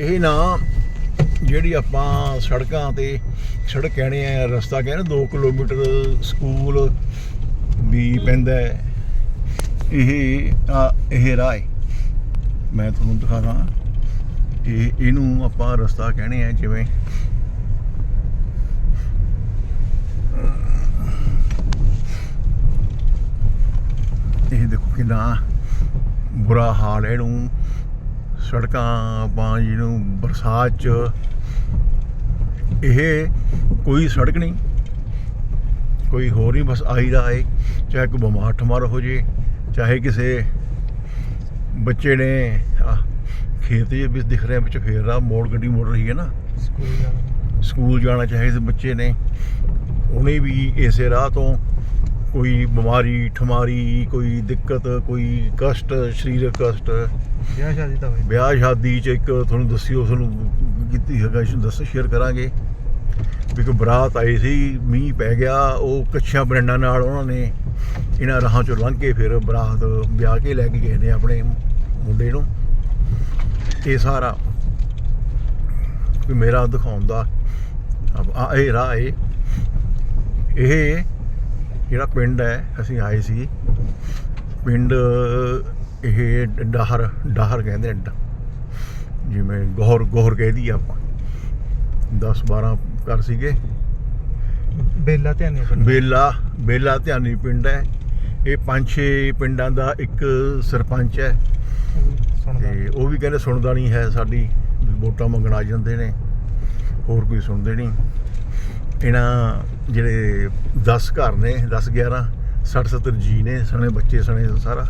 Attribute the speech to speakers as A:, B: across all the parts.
A: ਇਹ ਨਾ ਜਿਹੜੀ ਆਪਾਂ ਸੜਕਾਂ ਤੇ ਸੜਕ ਕਹਿੰਦੇ ਆ, ਰਸਤਾ ਕਹਿੰਦੇ 2 ਕਿਲੋਮੀਟਰ ਸਕੂਲ ਵੀ ਪੈਂਦਾ ਇਹ, ਆ, ਇਹ ਰਾਹ ਹੈ। ਮੈਂ ਤੁਹਾਨੂੰ ਦਿਖਾਵਾਂ। ਇਹ, ਇਹਨੂੰ ਆਪਾਂ ਰਸਤਾ ਕਹਿੰਦੇ ਆ, ਜਿਵੇਂ ਇਹ ਦੇਖੋ ਕਿੰਨਾ ਬੁਰਾ ਹਾਲ ਹੈ ਇਹਨੂੰ। ਸੜਕਾਂ ਆਪਾਂ ਜਿਹਨੂੰ ਬਰਸਾਤ ਚ ਇਹ ਕੋਈ ਸੜਕ ਨਹੀਂ। ਕੋਈ ਹੋਰ ਹੀ ਬਸ ਆਈ ਦਾ ਹੈ ਚਾਹੇ ਕੋਈ ਬਿਮਾਰ ਠਮਾਰ ਹੋ ਜੇ ਚਾਹੇ ਕਿਸੇ ਬੱਚੇ ਨੇ ਖੇਤ ਜੇ ਵਿੱਚ ਦਿਖ ਰਿਹਾ ਵਿੱਚ ਫੇਰ ਰਹਾ ਮੋੜ ਗੱਡੀ ਮੋੜ ਰਹੀ ਹੈ ਨਾ।
B: ਸਕੂਲ ਜਾਣਾ।
A: ਸਕੂਲ ਜਾਣਾ ਚਾਹੇ ਤੇ ਬੱਚੇ ਨੇ ਉਹਨੇ ਵੀ ਇਸੇ ਰਾਹ ਤੋਂ ਕੋਈ ਬਿਮਾਰੀ ਠਮਾਰੀ ਕੋਈ ਦਿੱਕਤ ਕੋਈ ਕਸ਼ਟ ਸਰੀਰਕ ਕਸ਼ਟ।
B: ਵਿਆਹ ਸ਼ਾਦੀ ਤਾਂ ਹੋਈ।
A: ਵਿਆਹ ਸ਼ਾਦੀ ਚ ਇੱਕ ਤੁਹਾਨੂੰ ਦੱਸਿਓ ਤੁਹਾਨੂੰ ਕੀਤੀ ਹੈਗਾ ਇਸ ਨੂੰ ਦੱਸ ਸ਼ੇਅਰ ਕਰਾਂਗੇ। ਵੀ ਇੱਕ ਬਰਾਤ ਆਈ ਸੀ ਮੀਂਹ ਪੈ ਗਿਆ ਉਹ ਕੱਚੀਆਂ ਬਰੰਡਾਂ ਨਾਲ ਉਹਨਾਂ ਨੇ ਇਹਨਾਂ ਰਾਹਾਂ ਚੋਂ ਲੰਘ ਕੇ ਫਿਰ ਬਰਾਤ ਵਿਆਹ ਕੇ ਲੈ ਕੇ ਗਏ ਨੇ ਆਪਣੇ ਮੁੰਡੇ ਨੂੰ। ਇਹ ਸਾਰਾ ਵੀ ਮੇਰਾ ਦਿਖਾਉਣ ਦਾ। ਅਬ ਆ ਇਹ ਰਾਹ ਇਹ ਜਿਹੜਾ ਪਿੰਡ ਹੈ ਅਸੀਂ ਆਏ ਸੀ ਪਿੰਡ ਇਹ ਡਾਹਰ ਡਾਹਰ ਕਹਿੰਦੇ ਜਿਵੇਂ ਗੋਹਰ ਗੋਹਰ ਕਹਿਦੀ ਆਪਾਂ। 10 12 ਘਰ ਸੀਗੇ।
B: ਬੇਲਾ ਧਿਆਨੀ ਪਿੰਡ।
A: ਬੇਲਾ ਬੇਲਾ ਧਿਆਨੀ ਪਿੰਡ ਹੈ। ਇਹ ਪੰਜ ਛੇ ਪਿੰਡਾਂ ਦਾ ਇੱਕ ਸਰਪੰਚ ਹੈ। ਤੇ ਉਹ ਵੀ ਕਹਿੰਦੇ ਸੁਣਦਾ ਨਹੀਂ ਹੈ ਸਾਡੀ ਵੋਟਾਂ ਮੰਗਣ ਆ ਜਾਂਦੇ ਨੇ। ਹੋਰ ਕੋਈ ਸੁਣਦੇ ਨਹੀਂ। ਇਹਨਾਂ ਜਿਹੜੇ 10 ਘਰ ਨੇ 10 11 60 70 ਜੀ ਨੇ, ਸਣੇ ਬੱਚੇ, ਸਣੇ ਸਾਰਾ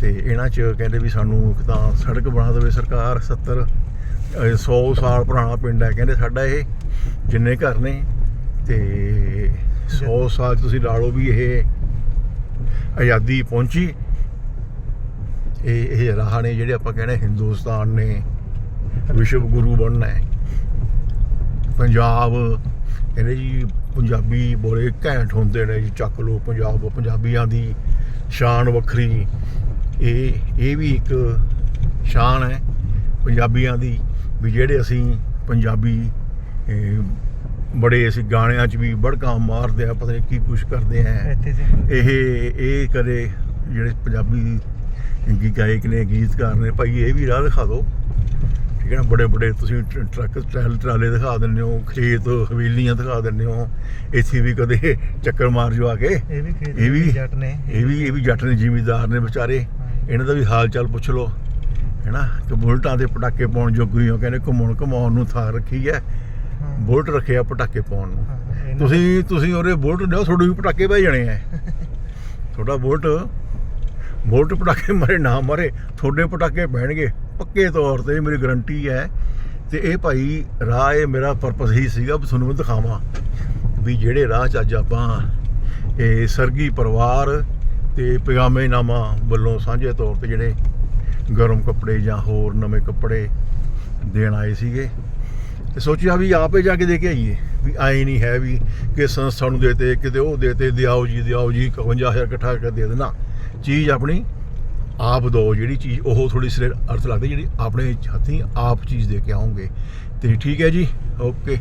A: ਤੇ ਇਹਨਾਂ ਚ ਕਹਿੰਦੇ ਵੀ ਸਾਨੂੰ ਇੱਕ ਤਾਂ ਸੜਕ ਬਣਾ ਦੇਵੇ ਸਰਕਾਰ 70 ਅਹ 100 ਸਾਲ ਪੁਰਾਣਾ ਪਿੰਡ ਹੈ, ਕਹਿੰਦੇ ਸਾਡਾ ਇਹ, ਜਿੰਨੇ ਘਰ ਨੇ, ਤੇ 100 ਸਾਲ ਤੁਸੀਂ ਲਾ ਲਓ ਵੀ ਇਹ ਆਜ਼ਾਦੀ ਪਹੁੰਚੀ। ਇਹ ਇਹ ਰਾਹ ਨੇ ਜਿਹੜੇ ਆਪਾਂ ਕਹਿੰਦੇ ਹਿੰਦੁਸਤਾਨ ਨੇ ਵਿਸ਼ਵ ਗੁਰੂ ਬਣਨਾ ਹੈ। ਪੰਜਾਬ ਕਹਿੰਦੇ ਜੀ ਪੰਜਾਬੀ ਬੋਲੇ ਘੈਂਟ ਹੁੰਦੇ ਨੇ ਜੀ ਚੱਕ ਲੋ ਪੰਜਾਬ ਪੰਜਾਬੀਆਂ ਦੀ ਸ਼ਾਨ ਵੱਖਰੀ। ਇਹ ਇਹ ਵੀ ਇੱਕ ਸ਼ਾਨ ਹੈ ਪੰਜਾਬੀਆਂ ਦੀ ਵੀ ਜਿਹੜੇ ਅਸੀਂ ਪੰਜਾਬੀ ਬੜੇ ਅਸੀਂ ਗਾਣਿਆਂ 'ਚ ਵੀ ਬੜਕਾ ਮਾਰਦੇ ਆ ਪਤਾ ਨਹੀਂ ਕੀ ਕੁਛ ਕਰਦੇ ਆ। ਇਹ ਇਹ ਕਦੇ ਜਿਹੜੇ ਪੰਜਾਬੀ ਗਾਇਕ ਨੇ ਗੀਤਕਾਰ ਨੇ ਭਾਈ ਇਹ ਵੀ ਰਾਹ ਦਿਖਾ ਦਿਓ। ਠੀਕ ਹੈ ਨਾ ਬੜੇ ਬੜੇ ਤੁਸੀਂ ਟਰ- ਟਰੱਕ ਟਰੈਲ ਟਰਾਲੇ ਦਿਖਾ ਦਿੰਦੇ ਹੋ ਖੇਤ ਹਵੇਲੀਆਂ ਦਿਖਾ ਦਿੰਦੇ ਹੋ ਇੱਥੇ ਵੀ ਕਦੇ ਚੱਕਰ ਮਾਰ ਜੋ ਆ ਕੇ।
B: ਇਹ ਵੀ ਖੇਤ
A: ਇਹ ਵੀ
B: ਜੱਟ ਨੇ
A: ਇਹ ਵੀ ਇਹ ਵੀ ਜੱਟ ਨੇ ਜ਼ਿਮੀਦਾਰ ਨੇ ਵਿਚਾਰੇ। ਇਹਨਾਂ ਦਾ ਵੀ ਹਾਲ ਚਾਲ ਪੁੱਛ ਲਓ ਹੈਨਾ? ਕਿ ਬੁਲਟਾਂ ਦੇ ਪਟਾਕੇ ਪਾਉਣ ਜੋਗੀ ਹੋ ਕਹਿੰਦੇ ਘੁੰਮਣ ਘਮਾਉਣ ਨੂੰ ਥਾਂ ਰੱਖੀ ਹੈ। ਬੁਲਟ ਰੱਖਿਆ ਪਟਾਕੇ ਪਾਉਣ ਨੂੰ। ਤੁਸੀਂ ਤੁਸੀਂ ਉਹਦੇ ਬੁਲਟ ਲਿਓ ਤੁਹਾਡੇ ਵੀ ਪਟਾਕੇ ਪੈ ਜਾਣੇ ਆ ਤੁਹਾਡਾ ਬੁਲਟ ਬੁਲਟ ਪਟਾਕੇ ਮਾਰੇ ਨਾ ਮਾਰੇ ਤੁਹਾਡੇ ਪਟਾਕੇ ਪੈਣਗੇ। ਪੱਕੇ ਤੌਰ ਤੇ ਮੇਰੀ ਗਰੰਟੀ ਹੈ ਤੇ ਇਹ ਭਾਈ ਰਾਹ ਇਹ ਮੇਰਾ ਪਰਪਸ ਹੀ ਸੀਗਾ ਵੀ ਤੁਹਾਨੂੰ ਮੈਂ ਦਿਖਾਵਾਂ ਵੀ ਜਿਹੜੇ ਰਾਹ 'ਚ ਅੱਜ ਆਪਾਂ ਇਹ ਸਰਗੀ ਪਰਿਵਾਰ ਤੇ ਪਜਾਮੇ ਨਾਮਾ ਵੱਲੋਂ ਸਾਂਝੇ ਤੌਰ ਤੇ ਜਿਹੜੇ ਗਰਮ ਕੱਪੜੇ ਜਾਂ ਹੋਰ ਨਵੇਂ ਕੱਪੜੇ ਦੇਣ ਆਏ ਸੀਗੇ। ਤੇ ਸੋਚਿਆ ਵੀ ਆਪੇ ਜਾ ਕੇ ਦੇ ਕੇ ਆਈਏ, ਵੀ ਆਏ ਨਹੀਂ ਹੈ ਵੀ ਕਿ ਸੰਸਥਾ ਨੂੰ ਦੇਤੇ ਕਿਤੇ ਉਹ ਦੇਤੇ ਦਿਆਓ ਜੀ ਦਿਆਓ ਜੀ 51000 ਇਕੱਠਾ ਕਰਕੇ ਦੇ ਦੇਣਾ। ਚੀਜ਼ ਆਪਣੀ ਆਪ ਦੋ ਜਿਹੜੀ ਚੀਜ਼, ਉਹ ਥੋੜੀ ਸਿਰ ਅਰਥ ਲੱਗਦੀ ਜਿਹੜੀ ਆਪਣੇ ਹੱਥੀਂ ਆਪ ਚੀਜ਼ ਦੇ ਕੇ ਆਉਂਗੇ। ਤੇ ਠੀਕ ਹੈ ਜੀ? ਓਕੇ